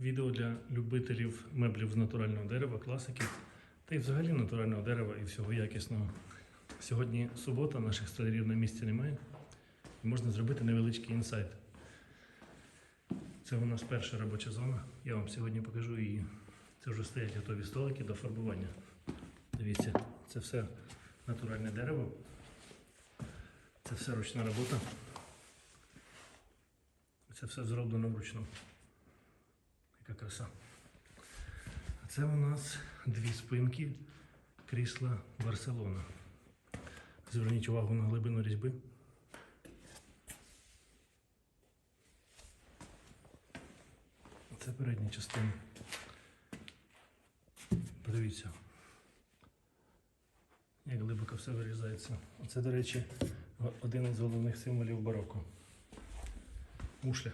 Відео для любителів меблів з натурального дерева, класиків та й взагалі натурального дерева і всього якісного. Сьогодні субота, наших столярів на місці немає. І можна зробити невеличкий інсайт. Це у нас перша робоча зона. Я вам сьогодні покажу її. Це вже стоять готові столики до фарбування. Дивіться, це все натуральне дерево. Це все ручна робота. Це все зроблено вручну. Яка краса. Це у нас дві спинки крісла Барселона. Зверніть увагу на глибину різьби. Це передня частина. Подивіться, як глибоко все вирізається. Оце, до речі, один із головних символів бароко. Мушля.